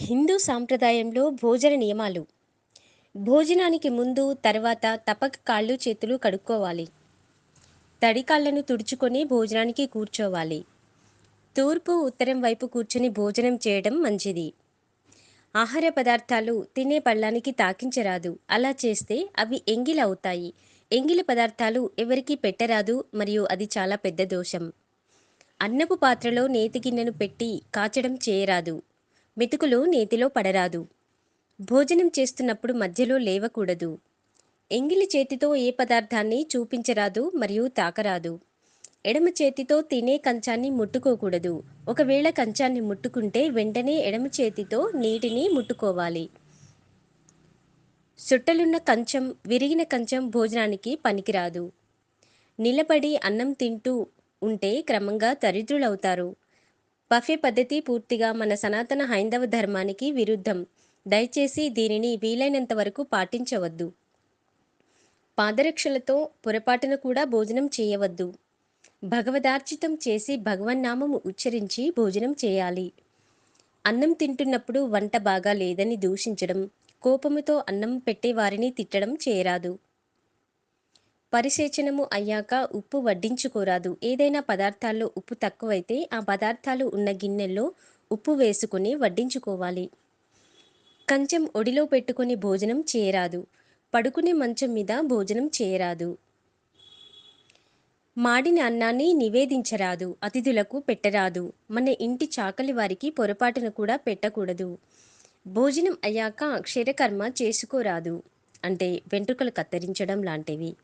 హిందూ సాంప్రదాయంలో భోజన నియమాలు. భోజనానికి ముందు తర్వాత తపక కాళ్ళు చేతులు కడుక్కోవాలి. తడి కాళ్ళను తుడుచుకొని భోజనానికి కూర్చోవాలి. తూర్పు ఉత్తరం వైపు కూర్చొని భోజనం చేయడం మంచిది. ఆహార పదార్థాలు తినే పళ్ళానికి తాకించరాదు. అలా చేస్తే అవి ఎంగిలి అవుతాయి. ఎంగిలి పదార్థాలు ఎవరికీ పెట్టరాదు మరియు అది చాలా పెద్ద దోషం. అన్నపు పాత్రలో నేతి గిన్నెను పెట్టి కాచడం చేయరాదు. మెతుకులు నేతిలో పడరాదు. భోజనం చేస్తున్నప్పుడు మధ్యలో లేవకూడదు. ఎంగిలి చేతితో ఏ పదార్థాన్ని చూపించరాదు మరియు తాకరాదు. ఎడమ చేతితో తినే కంచాన్ని ముట్టుకోకూడదు. ఒకవేళ కంచాన్ని ముట్టుకుంటే వెంటనే ఎడమ చేతితో నీటిని ముట్టుకోవాలి. సుట్టలున్న కంచం విరిగిన కంచం భోజనానికి పనికిరాదు. నిలబడి అన్నం తింటూ ఉంటే క్రమంగా దరిద్రులవుతారు. బఫే పద్ధతి పూర్తిగా మన సనాతన హైందవ ధర్మానికి విరుద్ధం. దయచేసి దీనిని వీలైనంత వరకు పాటించవద్దు. పాదరక్షలతో పొరపాటున కూడా భోజనం చేయవద్దు. భగవదార్చితం చేసి భగవన్నామము ఉచ్చరించి భోజనం చేయాలి. అన్నం తింటున్నప్పుడు వంట బాగా లేదని దూషించడం కోపముతో అన్నం పెట్టేవారిని తిట్టడం చేయరాదు. పరిసేచనము అయ్యాక ఉప్పు వడ్డించుకోరాదు. ఏదైనా పదార్థాల్లో ఉప్పు తక్కువైతే ఆ పదార్థాలు ఉన్న గిన్నెల్లో ఉప్పు వేసుకుని వడ్డించుకోవాలి. కంచెం ఒడిలో పెట్టుకుని భోజనం చేయరాదు. పడుకునే మంచం మీద భోజనం చేయరాదు. మాడిన అన్నాన్ని నివేదించరాదు. అతిథులకు పెట్టరాదు. మన ఇంటి చాకలి వారికి పొరపాటున కూడా పెట్టకూడదు. భోజనం అయ్యాక అక్షరకర్మ చేసుకోరాదు. అంటే వెంట్రుకలు కత్తిరించడం లాంటివి.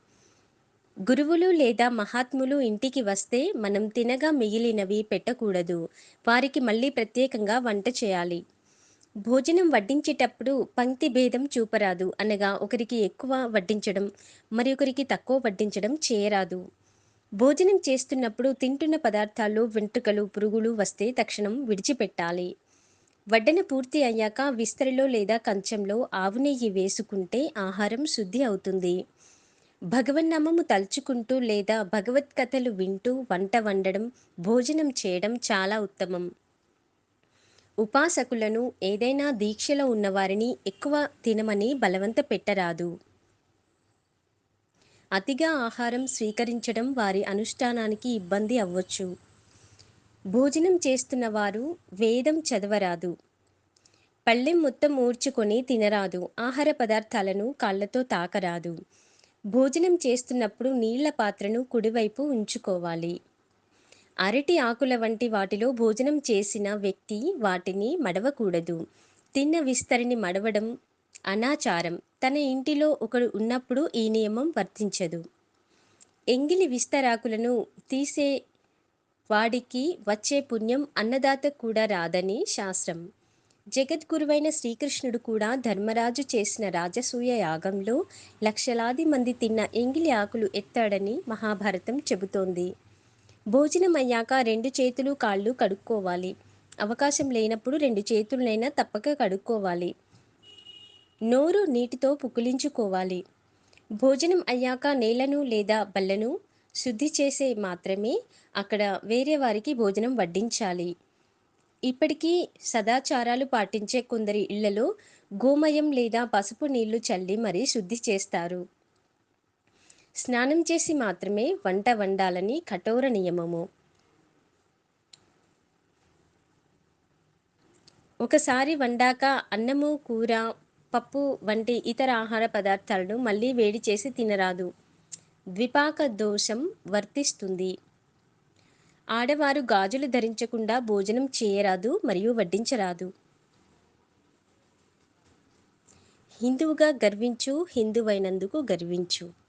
గురువులు లేదా మహాత్ములు ఇంటికి వస్తే మనం తినగా మిగిలినవి పెట్టకూడదు. వారికి మళ్ళీ ప్రత్యేకంగా వంట చేయాలి. భోజనం వడ్డించేటప్పుడు పంక్తి భేదం చూపరాదు అనగా ఒకరికి ఎక్కువ వడ్డించడం మరి ఒకరికి తక్కువ వడ్డించడం చేయరాదు. భోజనం చేస్తున్నప్పుడు తింటున్న పదార్థాలు వెంట్రుకలు పురుగులు వస్తే తక్షణం విడిచిపెట్టాలి. వడ్డన పూర్తి అయ్యాక విస్తరిలో లేదా కంచంలో ఆవు నెయ్యి వేసుకుంటే ఆహారం శుద్ధి అవుతుంది. భగవన్నామము తలుచుకుంటూ లేదా భగవత్కథలు వింటూ వంట వండడం భోజనం చేయడం చాలా ఉత్తమం. ఉపాసకులను ఏదైనా దీక్షలో ఉన్నవారిని ఎక్కువ తినమని బలవంత పెట్టరాదు. అతిగా ఆహారం స్వీకరించడం వారి అనుష్ఠానానికి ఇబ్బంది అవ్వచ్చు. భోజనం చేస్తున్న వారు వేదం చదవరాదు. పళ్ళెం మొత్తం ఊడ్చుకొని తినరాదు. ఆహార పదార్థాలను కాళ్ళతో తాకరాదు. భోజనం చేస్తున్నప్పుడు నీళ్ళ పాత్రను కుడివైపు ఉంచుకోవాలి. అరటి ఆకుల వంటి వాటిలో భోజనం చేసిన వ్యక్తి వాటిని మడవకూడదు. తిన్న విస్తరిని మడవడం అనాచారం. తన ఇంటిలో ఒకడు ఉన్నప్పుడు ఈ నియమం వర్తించదు. ఎంగిలి విస్తరాకులను తీసే వాడికి వచ్చే పుణ్యం అన్నదాత కూడా రాదని శాస్త్రం. జగద్గురువైన శ్రీకృష్ణుడు కూడా ధర్మరాజు చేసిన రాజసూయ యాగంలో లక్షలాది మంది తిన్న ఎంగిలి ఆకులు ఎత్తాడని మహాభారతం చెబుతోంది. భోజనం అయ్యాక రెండు చేతులు కాళ్ళు కడుక్కోవాలి. అవకాశం లేనప్పుడు రెండు చేతులనైనా తప్పక కడుక్కోవాలి. నోరు నీటితో పుకిలించుకోవాలి. భోజనం అయ్యాక నేలను లేదా బల్లను శుద్ధి చేసే మాత్రమే అక్కడ వేరే వారికి భోజనం వడ్డించాలి. ఇప్పటికీ సదాచారాలు పాటించే కొందరి ఇళ్ళలో గోమయం లేదా పసుపు నీళ్ళు చల్లి మరీ శుద్ధి చేస్తారు. స్నానం చేసి మాత్రమే వంట వండాలని కఠోర నియమము. ఒకసారి వండాక అన్నము కూర పప్పు వంటి ఇతర ఆహార పదార్థాలను మళ్ళీ వేడి చేసి తినరాదు. ద్విపాక దోషం వర్తిస్తుంది. ఆడవారు గాజులు ధరించకుండా భోజనం చేయరాదు మరియు వడ్డించరాదు. హిందువుగా గర్వించు హిందువైనందుకు గర్వించు.